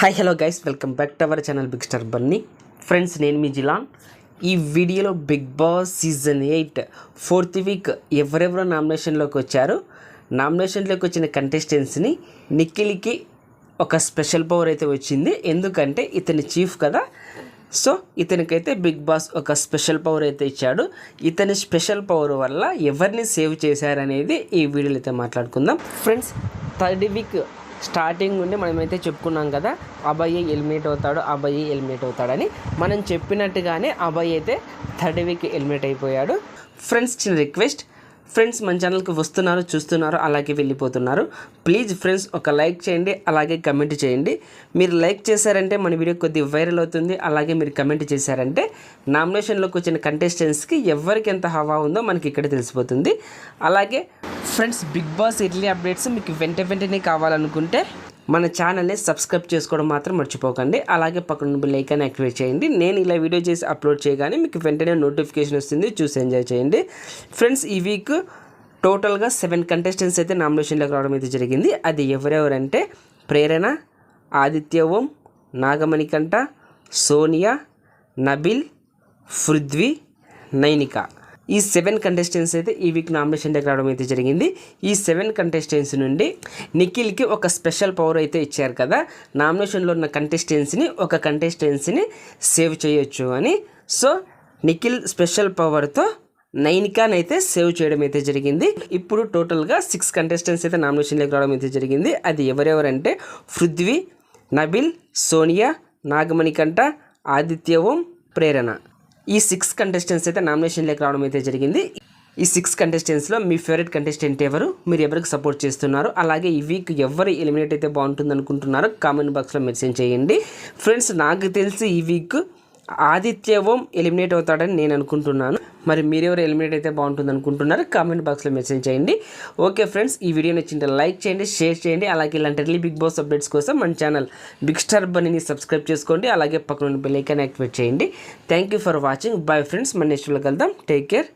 Hi hello guys welcome back to our channel Big Star Bunny friends నేను మీ జిలాన్. ఈ వీడియోలో Bigg Boss season eight fourth week ఎవరెవరో నామినేషన్లోకి వచ్చారు. నామినేషన్లోకి వచ్చిన కంటెస్టెంట్స్ని నిఖిల్కి ఒక స్పెషల్ పవర్ అయితే వచ్చింది. ఎందుకంటే ఇతని చీఫ్ కదా. సో ఇతనికైతే బిగ్ బాస్ ఒక స్పెషల్ పవర్ అయితే ఇచ్చాడు. ఇతని స్పెషల్ పవర్ వల్ల ఎవరిని సేవ్ చేశారనేది ఈ వీడియోలో అయితే మాట్లాడుకుందాం. ఫ్రెండ్స్ థర్డ్ వీక్ స్టార్టింగ్ నుండి మనమైతే చెప్పుకున్నాం కదా అబ్బాయి ఎలిమినేట్ అవుతాడు అబ్బాయి ఎలిమినేట్ అవుతాడని. మనం చెప్పినట్టుగానే అబ్బాయి అయితే థర్డ్ వీక్ ఎలిమినేట్ అయిపోయాడు. ఫ్రెండ్స్ చిన్న రిక్వెస్ట్. ఫ్రెండ్స్ మన ఛానల్కి వస్తున్నారు చూస్తున్నారు అలాగే వెళ్ళిపోతున్నారు. ప్లీజ్ ఫ్రెండ్స్ ఒక లైక్ చేయండి అలాగే కమెంట్ చేయండి. మీరు లైక్ చేశారంటే మన వీడియో కొద్ది వైరల్ అవుతుంది అలాగే మీరు కమెంట్ చేశారంటే నామినేషన్లోకి వచ్చిన కంటెస్టెంట్స్కి ఎవరికి ఎంత హవా ఉందో మనకి ఇక్కడ తెలిసిపోతుంది. అలాగే ఫ్రెండ్స్ బిగ్ బాస్ ఇడ్లీ అప్డేట్స్ మీకు వెంట వెంటనే కావాలనుకుంటే మన ఛానల్ని సబ్స్క్రైబ్ చేసుకోవడం మాత్రం మర్చిపోకండి. అలాగే పక్కన బెల్ ఐకాన్ యాక్టివేట్ చేయండి. నేను ఇలా వీడియో చేసి అప్లోడ్ చేయగానే మీకు వెంటనే నోటిఫికేషన్ వస్తుంది. చూసి ఎంజాయ్ చేయండి. ఫ్రెండ్స్ ఈ వీక్ టోటల్గా సెవెన్ కంటెస్టెంట్స్ అయితే నామినేషన్లోకి రావడం అయితే జరిగింది. అది ఎవరెవరంటే ప్రేరణ ఆదిత్య ఓం నాగమణికంఠ సోనియా నబిల్ పృథ్వీ నైనిక. ఈ సెవెన్ కంటెస్టెంట్స్ అయితే ఈ వీక్ నామినేషన్ దగ్గర రావడం అయితే జరిగింది. ఈ సెవెన్ కంటెస్టెంట్స్ నుండి నిఖిల్కి ఒక స్పెషల్ పవర్ అయితే ఇచ్చారు కదా. నామినేషన్లో ఉన్న కంటెస్టెంట్స్ని ఒక కంటెస్టెంట్స్ని సేవ్ చేయొచ్చు అని. సో నిఖిల్ స్పెషల్ పవర్తో నైన్కాన్ అయితే సేవ్ చేయడం అయితే జరిగింది. ఇప్పుడు టోటల్గా సిక్స్ కంటెస్టెంట్స్ అయితే నామినేషన్లోకి రావడం అయితే జరిగింది. అది ఎవరెవరంటే పృథ్వీ నబిల్ సోనియా నాగమణికంఠ ఆదిత్య ఓం ప్రేరణ. ఈ సిక్స్ కంటెస్టెంట్స్ అయితే నామినేషన్లోకి రావడం అయితే జరిగింది. ఈ సిక్స్ కంటెస్టెంట్స్లో మీ ఫేవరెట్ కంటెస్టెంట్ ఎవరు? మీరు ఎవరికి సపోర్ట్ చేస్తున్నారు? అలాగే ఈ వీక్ ఎవరు ఎలిమినేట్ అయితే బాగుంటుంది అనుకుంటున్నారో కామెంట్ బాక్స్లో మెన్షన్ చేయండి. ఫ్రెండ్స్ నాకు తెలిసి ఈ వీక్ ఆదిత్య ఓం ఎలిమినేట్ అవుతాడని నేను అనుకుంటున్నాను. మరి మీరెవరు ఎలిమినేట్ అయితే బాగుంటుంది అనుకుంటున్నారు కామెంట్ బాక్స్లో మెసేజ్ చేయండి. ఓకే ఫ్రెండ్స్ ఈ వీడియో నచ్చింటే లైక్ చేయండి షేర్ చేయండి. అలాగే ఇలాంటి ఎర్లీ బిగ్ బాస్ అప్డేట్స్ కోసం మన ఛానల్ బిగ్ స్టార్ బనీని సబ్స్క్రైబ్ చేసుకోండి. అలాగే పక్కన బెల్ ఐకాన్ యాక్టివేట్ చేయండి. Thank you for watching bye friends మన నెక్స్ట్ కలుద్దాం. Take care